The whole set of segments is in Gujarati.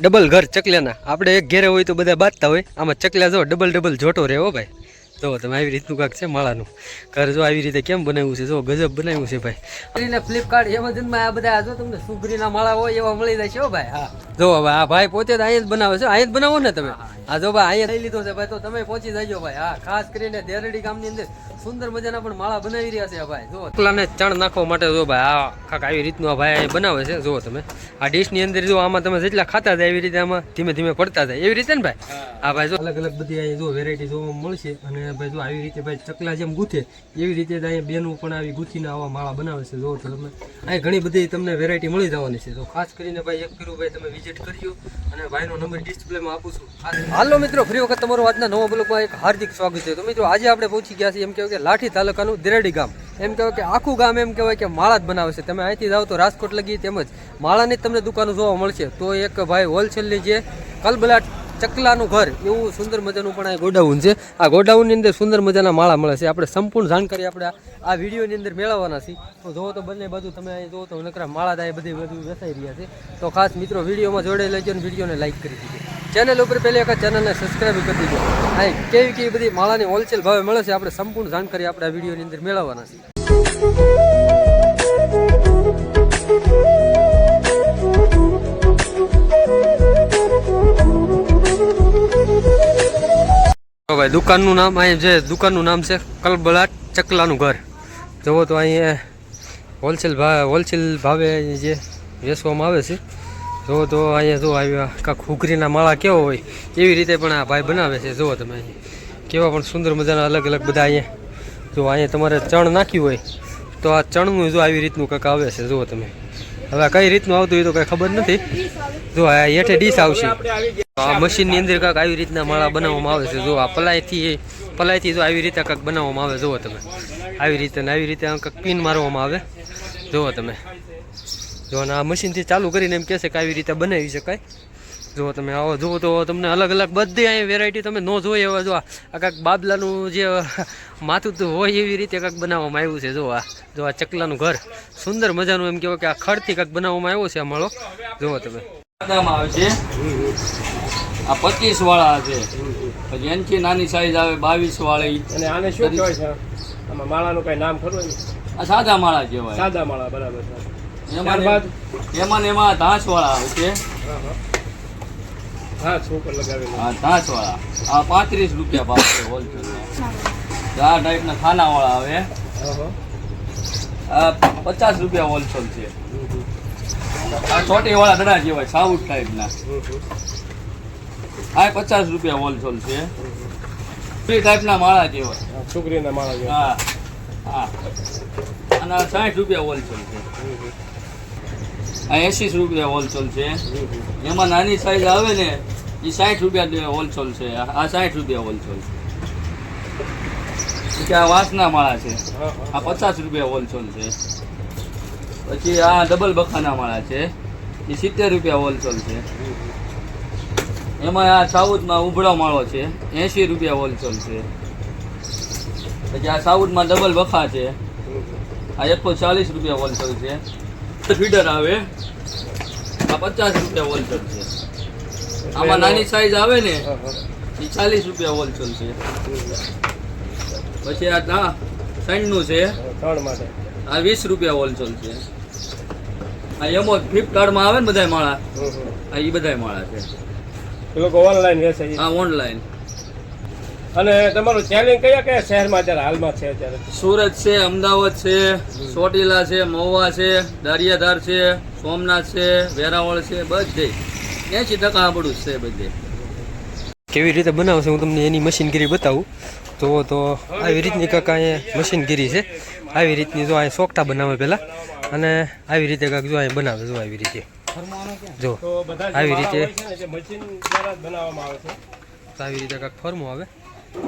ડબલ ઘર ચકલાના. આપણે એક ઘેરે હોય તો બધા બાંધતા હોય. આમાં ચકલા જો ડબલ ડબલ જોટો રહે હો ભાઈ. જો તમે આવી રીતનું કાંક છે માળાનું. ઘર જો આવી રીતે કેમ બનાવ્યું છે? જો ગજબ બનાવ્યું છે ભાઈ. ફ્લિપકાર્ટ એમેઝોનમાં આ બધા જો તમને સુગરીના માળા હોય એવા મળી જાય છે હો ભાઈ હા. જો હવે આ ભાઈ પોતે તો અહીંયા જ બનાવે છે. અહીંયા જ બનાવો ને તમે. હા જો ભાઈ અહીંયા લઈ લીધો છે ભાઈ તો તમે પહોંચી જજો ભાઈ હા. ખાસ કરીને દેરડી ગામની અંદર સુંદર મજાના પણ માળા બનાવી રહ્યા છે ભાઈ જો. ચકલાને ચણ નાખવા માટે જો ભાઈ આ કાંક આવી રીતનું આ ભાઈ અહીં બનાવે છે. જો તમે. આ ડીશની અંદર જો આમાં તમે જેટલા ખાતા જાય એવી રીતે આમાં ધીમે ધીમે પડતા જાય. એવી રીતે ને ભાઈ? હા. ભાઈ જો અલગ અલગ બધી જો વેરાયટી જોવા મળશે અને ભાઈ જો આવી રીતે ભાઈ ચકલા જેમ ગૂંથે, એવી રીતે અહીંયા બેનો પણ આવી ગૂંથીને આવા માળા બનાવે છે. જો તમે અહીં ઘણી બધી તમને વેરાયટી મળી જવાની છે. તો ખાસ કરીને ભાઈ એક ફેરું ભાઈ તમે વિઝિટ કરજો અને ભાઈનો નંબર ડિસ્પ્લેમાં આપું છું. હાલો મિત્રો, ફરી વખત તમારો આજના નવા બ્લોગમાં એક હાર્દિક સ્વાગત છે. તો મિત્રો, આજે આપણે પહોંચી ગયા છીએ એમ કહેવાય કે લાઠી તાલુકાનું દેરડી ગામ. એમ કહેવાય કે આખું ગામ એમ કહેવાય કે માળા જ બનાવે છે. તમે અહીંથી જાઓ તો રાજકોટ લગી તેમજ માળાની તમને દુકાનો જોવા મળશે. તો એક ભાઈ હોલસેલની જે કલબલાટ ચકલાનું ઘર, એવું સુંદર મજાનું પણ આ ગોડાઉન છે. આ ગોડાઉનની અંદર સુંદર મજાના માળા મળે છે. આપણે સંપૂર્ણ જાણકારી આપણે આ- વિડીયોની અંદર મેળવવાના છીએ. તો જોવો તો બંને બાજુ તમે અહીં જોવો તો નકરા માળા થાય બધી બધું વેચાઈ રહ્યા છે. તો ખાસ મિત્રો, વિડીયોમાં જોડે લેજો અને વિડીયોને લાઈક કરી દીજો. ચેનલ ઉપર પહેલી વખત ચેનલને સબસ્ક્રાઈબ કરી દીજો. અહીં કેવી કેવી બધી માળાની હોલસેલ ભાવે મળે છે. આપણે સંપૂર્ણ જાણકારી આપણે આ વિડીયોની અંદર મેળવવાના છીએ. ભાઈ, દુકાનનું નામ અહીં જે દુકાનનું નામ છે કલબલાટ ચકલાનું ઘર. જુઓ તો અહીં હોલસેલ ભાવ હોલસેલ ભાવે જે વેચવામાં આવે છે. જુઓ તો અહીંયા જો આવ્યા કાંક હુગરીના માળા કેવો હોય, એવી રીતે પણ આ ભાઈ બનાવે છે. જુઓ તમે અહીં, કેવા પણ સુંદર મજાના અલગ અલગ બધા અહીંયા. જો અહીંયા તમારે ચણ નાખ્યું હોય, તો આ ચણનું જો આવી રીતનું કંઈક આવે છે. જુઓ તમે. હવે કઈ રીતનું આવતું હોય તો કઈ ખબર નથી. જો આ હેઠે ડીશ આવશે. આ મશીનની અંદર કાંઈક આવી રીતના માળા બનાવવામાં આવે છે. જો આ પલાયથી પલાયથી જો આવી રીતે કાંક બનાવવામાં આવે, જુઓ તમે. આવી રીતે આવી રીતે આ કાંઈક પિન મારવામાં આવે. જુઓ તમે. જો અને આ મશીનથી ચાલુ કરીને એમ કહેશે કે આવી રીતે બનાવી શકાય. જો તમે આવો જુઓ તો તમને અલગ અલગ બધી અહીંયા વેરાયટી તમે ન જોઈ એવા જો આ કાંઈક બાબલાનું જે માથું તો હોય એવી રીતે કાંઈક બનાવવામાં આવ્યું છે જો આ જો આ ચકલાનું ઘર. સુંદર મજાનું એમ કહેવાય કે આ ખડથી કાંઈક બનાવવામાં આવ્યો છે આ માળો. જુઓ તમે. આવે છે. આ પચીસ વાળા છે. પછી એનથી નાની સાઈઝ આવે બાવીસ વાળી અને આને શું કહેવાય છે? આમાં માળાનું કઈ નામ ખરું? આ સાદા માળા કહેવાય. સાદા માળા બરાબર છે. ત્યારબાદ એમાં એમાં ધાસ વાળા આવે છે. હા હા હા ધાસ વાળા આ પાંત્રીસ રૂપિયા ભાવ છે હોલસેલ આ ટાઈપના ખાના વાળા આવે આ પચાસ રૂપિયા હોલસેલ છે. આ ચોટી વાળા દડા સાઉથ ટાઈપના. આ પચાસ રૂપિયા હોલસેલ છે. ફ્રી ટાઈપના માળા કહેવાય. છોકરીના માળા જેવા. હા હા. અને સાઠ રૂપિયા હોલસેલ છે. આ એંસી રૂપિયા હોલસેલ છે. એમાં નાની સાઈઝ આવે ને, એ સાઠ રૂપિયા હોલસેલ છે. આ સાઠ રૂપિયા હોલસેલ છે. પછી આ વાંસના માળા છે. આ પચાસ રૂપિયા હોલસેલ છે. પછી આ ડબલ બખાના માળા છે. એ સિત્તેર રૂપિયા હોલસેલ છે. એમાં આ સાઉથમાં ઉભળો માળો છે. એંસી રૂપિયા હોલસેલ છે. પછી આ સાઉથમાં ડબલ બખા છે. આ એકસો ચાલીસ રૂપિયા હોલસેલ છે. ફીડર આવે. આ પચાસ રૂપિયા હોલસેલ છે. આમાં નાની સાઈઝ આવે ને હા હા. એ ચાલીસ રૂપિયા હોલસેલ છે. પછી આ ના સાઈડનું છે. ત્રણ માટે. આ વીસ રૂપિયા હોલસેલ છે. આ એમો ફ્લિપકાર્ટમાં આવે ને બધા માળા. આ એ બધા માળા છે. એ લોકો ઓનલાઈન વેચે છે. આ ઓનલાઈન અને તમારું ચેલેન્જ કયા કયા શહેરમાં અત્યારે હાલમાં છે અત્યારે? સુરત છે અમદાવાદ છે ચોટીલા છે મહુવા છે દરિયાધાર છે સોમનાથ છે વેરાવળ છે બધે. એસી ટકા આપણું જ છે બધે. કેવી રીતે બનાવશે હું તમને એની મશીનગીરી બતાવું. તો તો આવી રીતની કાંક અહીંયા મશીનગીરી છે. આવી રીતની જો અહીંયા સોકટા બનાવે પહેલાં. અને આવી રીતે કાંક જો અહીંયા બનાવે જો આવી રીતે. જો તો બધા જે આવી રીતે- હોય છે ને જે મશીન દ્વારા બનાવવામાં આવે છે. આવી રીતે કાંક ફોર્મો આવે. જો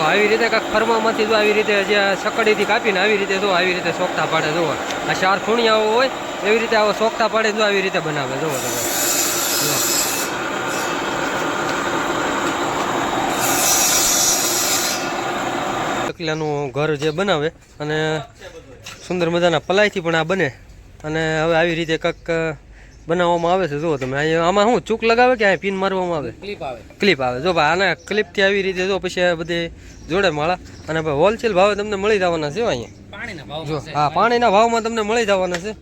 આવી રીતે કાંક ફરમામાંથી જો આવી રીતે જે સકડીથી કાપીને આવી રીતે જો આવી રીતે શોખતા પાડે, જુઓ આ ચાર ખૂણિયાઓ હોય, એવી રીતે આવો શોખતા પાડે જો આવી રીતે બનાવે, જુઓ તમે જો. ચકલાનું ઘર જે બનાવે અને સુંદર મજાના પલાયથી પણ આ બને. અને હવે આવી રીતે કંઈક બનાવવામાં આવે છે. જુઓ તમે અહીંયા આમાં શું ચૂક લગાવે કે અહીંયા પિન મારવામાં આવે? ક્લિપ આવે. ક્લિપ આવે. જો ભાઈ આના ક્લિપથી આવી રીતે જો પછી આ બધી જોડે માળા. અને ભાઈ હોલસેલ ભાવે તમને મળી જવાના છે અહીંયા. જો હા પાણીના ભાવમાં તમને મળી જવાના છે.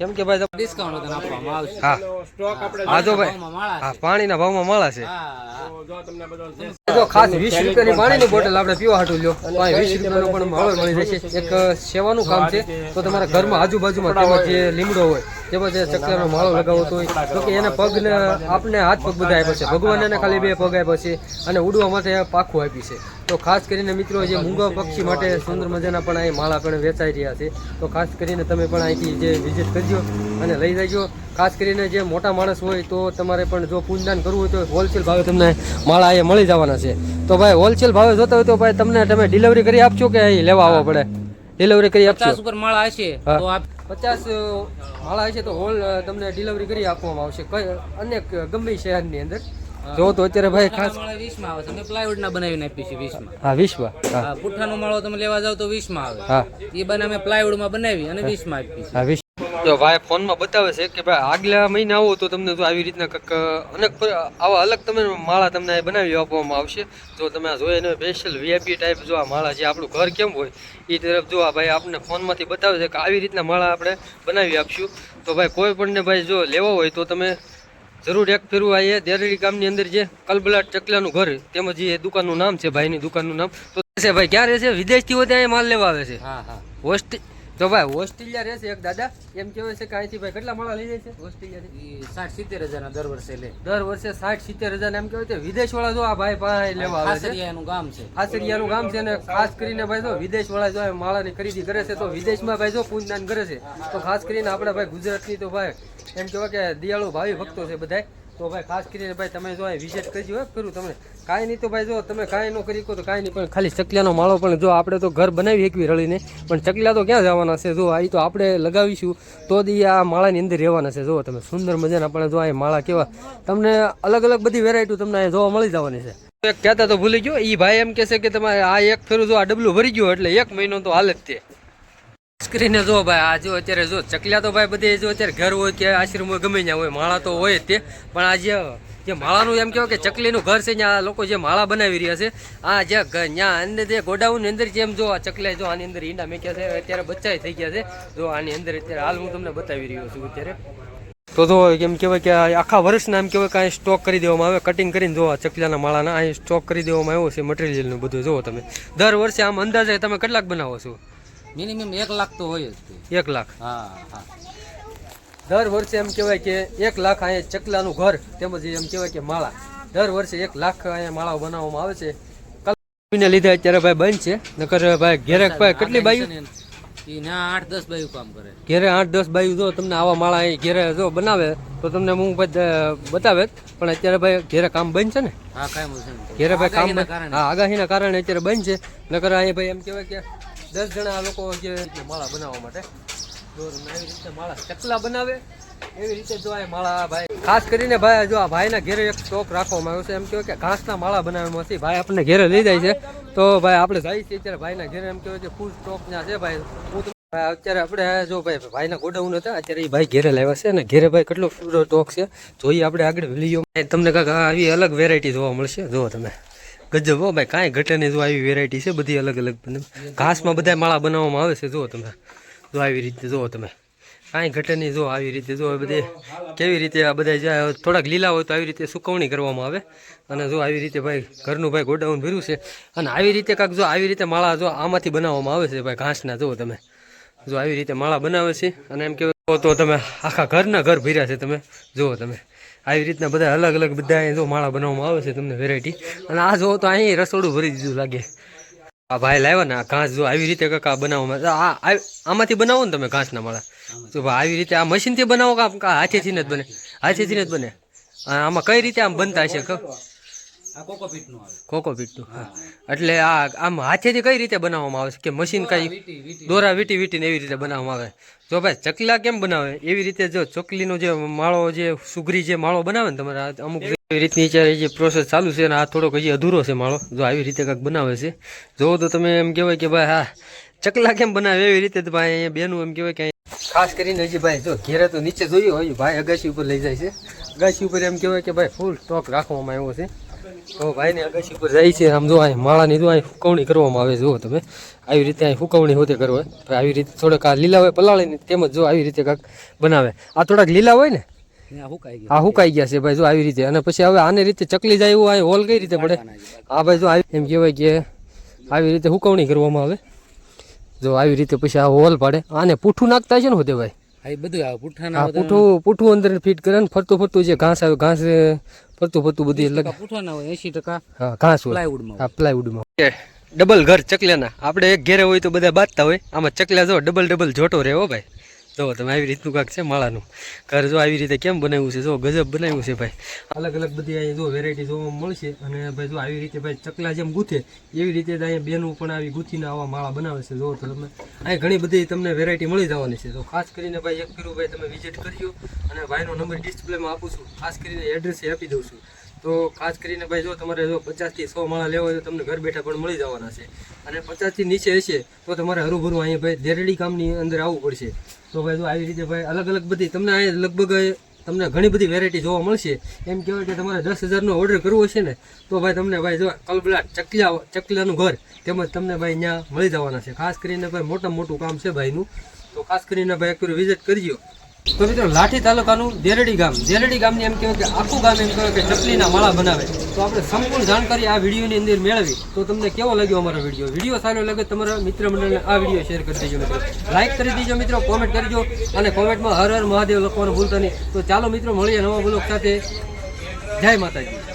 કેમ કે ભાઈ ડિસ્કાઉન્ટ આપવામાં આવશે હા. સ્ટોક આપણે હા જો ભાઈ. હા પાણીના ભાવમાં માળા છે. જો તમને બધો જે જો ખાસ વીસ રૂપિયાની પાણીની બોટલ આપણે પીવા હાટુ લ્યો. તો અહીં વીસ રૂપિયાનો પણ માળો મળી જશે એક સેવાનું કામ છે તો તમારા ઘરમાં આજુબાજુમાં તેમાં જે લીમડો હોય તેમાં જે ચક્રનો માળો લગાવતો હોય તો કે એને પગને આપને હાથ પગ બધા આપ્યા છે. ભગવાન એને ખાલી બે પગ આપ્યા છે અને ઉડવા માટે પાખું આપી છે. તો ખાસ કરીને મિત્રો જે મૂંગા પક્ષી માટે સુંદર મજાના પણ અહીં માળા પણ વેચાઈ રહ્યા છે. તો ખાસ કરીને તમે પણ અહીંથી જે વિઝિટ કરજો અને લઈ જજો. ખાસ કરીને જે મોટા માણસ હોય તો તમારે પણ જો પૂજદાન કરવું હોય તો હોલસેલ ભાવે તમને માળા અહીંયા મળી જવાના છે. તો ભાઈ હોલસેલ ભાવે જોતા હોય તો ભાઈ તમને તમે ડિલિવરી કરી આપશો કે અહીં લેવા આવવા પડે? ડિલિવરી કરી આપશો માળા હશે તો આપ પચાસ માળા હશે તો હોલ તમને ડિલિવરી કરી આપવામાં આવશે. કઈ અનેક ગમે શહેરની અંદર. જો તો અત્યારે ભાઈ ખાસ માળા વીસ આવે તમે પ્લાયવુડ ના બનાવીને આપી છે વીસમાં. હા વીસમાં. હા. પુઠ્ઠાનો માળો તમે લેવા જાવ તો વીસમાં આવે. હા. એ બને અમે પ્લાયવુડમાં બનાવી અને વીસમાં આપી હા જો ભાઈ ફોનમાં બતાવે છે કે ભાઈ આગલા મહિને આવો તો તમને જો આવી રીતના કંઈક અનેક આવા અલગ તમે માળા તમને બનાવી આપવામાં આવશે. જો તમે આ જોઈએ ને સ્પેશિયલ વીઆઈપી ટાઈપ જો આ માળા જે આપણું ઘર કેમ હોય એ તરફ જો આ ભાઈ આપણને ફોનમાંથી બતાવે છે કે આવી રીતના માળા આપણે બનાવી આપશું. તો ભાઈ કોઈ પણને ભાઈ જો લેવા હોય તો તમે જરૂર એક ફેરવું આવીએ દેરડી ગામની અંદર જે કલબલાટ ચકલાનું ઘર તેમજ એ દુકાનનું નામ છે ભાઈની દુકાનનું નામ. તો છે ભાઈ ક્યાં રહે છે? વિદેશથી ત્યાં માલ લેવા આવે છે. હા હા. ઓસ્ટ્રે તો ભાઈ ઓસ્ટ્રેલિયા રહેશે એક દાદા. એમ કહેવાય છે કે અહીંથી ભાઈ કેટલા માળા લઈ જાય છે? ઓસ્ટ્રેલિયા સાઠ સિત્તેર હજારના દર વર્ષે લે. દર વર્ષે સાઠ સિત્તેર હજાર એમ કહેવાય છે. વિદેશ વાળા જો આ ભાઈ પાસે લેવા આવે છે. એનું ગામ છે. ખાસરિયાનું ગામ છે અને ખાસ કરીને ભાઈ જો વિદેશ વાળા જો માળાની ખરીદી કરે છે તો વિદેશમાં ભાઈ જો પૂજદાન કરે છે. તો ખાસ કરીને આપણે ભાઈ ગુજરાતની તો ભાઈ એમ કહેવાય કે દિયાળુ ભાવિ ભક્તો છે બધાય. તો ભાઈ ખાસ કરીને ભાઈ તમે જો વિઝિટ કરજો હો કરું તમે કાંઈ નહીં તો ભાઈ જો તમે કાંઈ ન કરી તો કાંઈ નહીં, પણ ખાલી ચકલિયાનો માળો પણ જો આપણે તો ઘર બનાવી એકવી રળીને, પણ ચકલિયા તો ક્યાં જવાના છે? જો આ તો આપણે લગાવીશું, તો જ આ માળાની અંદર રહેવાના છે. જો તમે સુંદર મજાના પણ જો આ માળા કેવા, તમને અલગ અલગ બધી વેરાયટી તમને જોવા મળી જવાની છે. એક કહેતા તો ભૂલી ગયો એ ભાઈ એમ કહેશે કે તમારે આ એક ફેરું જો આ ડબલું ભરી ગયો એટલે એક મહિનો તો હાલ જ તે. સ્ક્રીને જો ભાઈ, આ અત્યારે જો ચકલા તો ભાઈ બધે જો અત્યારે ઘર હોય કે આશ્રમ હોય ગમે ત્યાં હોય, માળા તો હોય તે. પણ આ જે જે માળાનું એમ કહેવાય કે ચકલીનું ઘર છે, ત્યાં લોકો જે માળા બનાવી રહ્યા છે, આ જે ત્યાં અંદર જે ગોડાઉનની અંદર જેમ જો આ ચકલા જો આની અંદર ઈંડા મેક્યા છે, અત્યારે બચ્ચા થઈ ગયા છે. જો આની અંદર અત્યારે હાલ હું તમને બતાવી રહ્યો છું અત્યારે. તો જો એમ કહેવાય કે આખા વર્ષના એમ કહેવાય કે અહીં સ્ટોક કરી દેવામાં આવે કટિંગ કરીને જો આ ચકલાના માળાના અહીં સ્ટોક કરી દેવામાં આવ્યો છે મટીરિયલનું બધું. જુઓ તમે દર વર્ષે આમ અંદાજે તમે કેટલાક બનાવો છો? મિનિમમ એક લાખ તો હોય જ એક લાખ. હા હા. દર વર્ષે એમ કહેવાય કે એક લાખ અહીંયા ચકલાનું ઘર તેમજ એમ કહેવાય કે માળા. દર વર્ષે એક લાખ અહીંયા માળાઓ બનાવવામાં આવે છે. કલને લીધે અત્યારે ભાઈ બંધ છે. નકર ભાઈ ઘેરે ભાઈ કેટલી બાયું? આઠ દસ બાયું કામ કરે. ઘેરે આઠ દસ બાયું જો તમને આવા માળા અહીં ઘેરે જો બનાવે તો તમને હું બતાવે. પણ અત્યારે ભાઈ ઘેરે કામ બંધ છે ને? હા ઘેરે ભાઈ કામ. હા આગાહીના કારણે અત્યારે બંધ છે. નકર અહીંયા ભાઈ એમ કહેવાય કે દસ જણા આ લોકો જે માળા બનાવવા માટે જો એવી રીતે માળા ચકલા બનાવે, એવી રીતે જો આ માળા ભાઈ, ખાસ કરીને ભાઈ જો આ ભાઈના ઘેરે એક સ્ટોક રાખવામાં આવ્યો છે. એમ કહેવાય કે ઘાસના માળા બનાવવામાં છે ભાઈ આપણને ઘેરે લઈ જાય છે. તો ભાઈ આપણે જઈએ છીએ અત્યારે ભાઈના ઘેરે એમ કહેવાય કે ફૂલ સ્ટોક ત્યાં છે ભાઈ. હું ભાઈ અત્યારે આપણે જો ભાઈ ભાઈના ગોડાઉન હતા, અત્યારે એ ભાઈ ઘેરે લાવ્યા છે અને ઘેરે ભાઈ કેટલો સ્ટોક છે. જોઈએ આપણે આગળ વીડિયો તમને કાંઈક આવી અલગ વેરાયટી જોવા મળશે. જુઓ તમે. ગજબ હો ભાઈ, કાંઈ ઘટે નહીં. જો આવી વેરાયટી છે બધી અલગ અલગ. ઘાસમાં બધા માળા બનાવવામાં આવે છે, જુઓ તમે. જો આવી રીતે જુઓ તમે. કાંઈ ઘટે નહીં જો આવી રીતે. જો બધી કેવી રીતે આ બધા જ્યાં થોડાક લીલા હોય તો આવી રીતે સુકવણી કરવામાં આવે. અને જો આવી રીતે ભાઈ ઘરનું ભાઈ ગોડાઉન ભર્યું છે. અને આવી રીતે કાંક જો આવી રીતે માળા જો આમાંથી બનાવવામાં આવે છે ભાઈ ઘાસના, જુઓ તમે. જો આવી રીતે માળા બનાવે છે. અને એમ કહેવાય તો તમે આખા ઘરના ઘર ભર્યા છે તમે. જુઓ તમે. આવી રીતના બધા અલગ અલગ બધા જો માળા બનાવવામાં આવે છે તમને વેરાયટી અને આ જો તો અહીં રસોડું ભરી દીધું લાગે. આ ભાઈ લાવ્યા ને આ ઘાસ જો આવી રીતે કાકા બનાવવામાં આ આમાંથી બનાવો ને તમે ઘાસના માળા. જો આવી રીતે આ મશીનથી બનાવો કાં હાથેથી જ બને? હાથેથી જ બને? આમાં કઈ રીતે આમ બનતા હશે ખબર? કોકોપીટનું એટલે આ આમ હાથેથી કઈ રીતે બનાવવામાં આવે છે? કે મશીન કઈ દોરા વીટી વીટીને એવી રીતે બનાવવામાં આવે? જો ભાઈ ચકલા કેમ બનાવે? એવી રીતે જો ચકલીનો જે માળો જે સુગરી જે માળો બનાવે ને તમારે અમુક એવી રીતની અત્યારે જે પ્રોસેસ ચાલુ છે અને આ થોડોક હજી અધૂરો છે માળો. જો આવી રીતે કંઈક બનાવે છે. જોવો તો તમે એમ કહેવાય કે ભાઈ હા ચકલા કેમ બનાવે એવી રીતે તો ભાઈ અહીંયા બેનું એમ કહેવાય કે ખાસ કરીને હજી ભાઈ જો ઘેરે તો નીચે જોયું હોય ભાઈ અગાસી ઉપર લઈ જાય છે. અગાસી ઉપર એમ કહેવાય કે ભાઈ ફૂલ સ્ટોક રાખવામાં આવ્યો છે. તો ભાઈને અગાશી ઉપર જાય છે આમ જો અહીં માળાની જો અહીં ફૂકવણી કરવામાં આવે જુઓ તમે. આવી રીતે અહીં ફૂકવણી હોતે કરો આવી રીતે થોડાક આ લીલા હોય પલાળીને તેમજ જો આવી રીતે કાંક બનાવે. આ થોડાક લીલા હોય ને? આ હુકાઈ ગયા છે ભાઈ જો આવી રીતે. અને પછી હવે આને રીતે ચકલી જાય એવું આ હોલ કઈ રીતે પડે? આ ભાઈ જો આવી એમ કહેવાય કે આવી રીતે હુકવણી કરવામાં આવે. જો આવી રીતે પછી આ હોલ પાડે. આને પૂઠું નાખતા છે ને હોતે ભાઈ? બધું પૂઠું પૂઠું અંદર ફિટ કરે ને ફરતું ફરતું જે ઘાસ આવે ઘાસ ફરતું ફરતું બધી લગ પુઠાના હોય એસી ટકા હા ઘાસ હોય. પ્લાયવુડમાં હા પ્લાયવુડમાં ડબલ ઘર ચકલાના આપણે એક ઘેરે હોય તો બધા બાંધતા હોય. આમાં ચકલા જો ડબલ ડબલ જોટો રહે હો ભાઈ. જો તમે આવી રીતનું કાંક છે માળાનું. ઘર જો આવી રીતે કેમ બનાવ્યું છે? જો ગજબ બનાવ્યું છે ભાઈ. અલગ અલગ બધી અહીંયા જો વેરાયટી જોવા મળશે અને ભાઈ જો આવી રીતે ભાઈ ચકલા જેમ ગૂંથે, એવી રીતે જ અહીંયા બેનું પણ આવી ગૂંથીને આવા માળા બનાવે છે. જો તો તમે અહીંયા ઘણી બધી તમને વેરાયટી મળી જવાની છે. તો ખાસ કરીને ભાઈ એક ફેરું ભાઈ તમે વિઝિટ કરજો અને ભાઈનો નંબર ડિસ્પ્લેમાં આપું છું. ખાસ કરીને એડ્રેસ આપી દઉં છું. તો ખાસ કરીને ભાઈ જો તમારે જો પચાસથી સો માળા લેવા હોય તો તમને ઘર બેઠા પણ મળી જવાના છે. અને પચાસથી નીચે હશે તો તમારે હરુભરું અહીંયા ભાઈ દેરડી કામની અંદર આવવું પડશે. તો ભાઈ જો આવી રીતે ભાઈ અલગ અલગ બધી તમને અહીંયા લગભગ તમને ઘણી બધી વેરાયટી જોવા મળશે. એમ કહેવાય કે તમારે દસ હજારનો ઓર્ડર કરવો છે ને, તો ભાઈ તમને ભાઈ જો કલબલા ચકલા, ચકલાનું ઘર તેમજ તમને ભાઈ અહીંયા મળી જવાના છે. ખાસ કરીને ભાઈ મોટામાં મોટું કામ છે ભાઈનું. તો ખાસ કરીને ભાઈ એક વિઝિટ કરજો. તો મિત્રો, લાઠી તાલુકાનું દેરડી ગામ. દેરડી ગામની એમ કહેવાય કે આખું ગામ એમ કહેવાય કે ચપલીના માળા બનાવે. તો આપણે સંપૂર્ણ જાણકારી આ વિડીયોની અંદર મેળવી. તો તમને કેવો લાગ્યો અમારો વીડિયો? વીડિયો સારો લાગે તમારા મિત્ર મંડળને આ વીડિયો શેર કરી દેજો મિત્રો. લાઈક કરી દેજો મિત્રો કોમેન્ટ કરજો અને કોમેન્ટમાં હર હર મહાદેવ લખવાનું ભૂલતા નહીં. તો ચાલો મિત્રો, મળીએ નવા બ્લોક સાથે. જય માતાજી.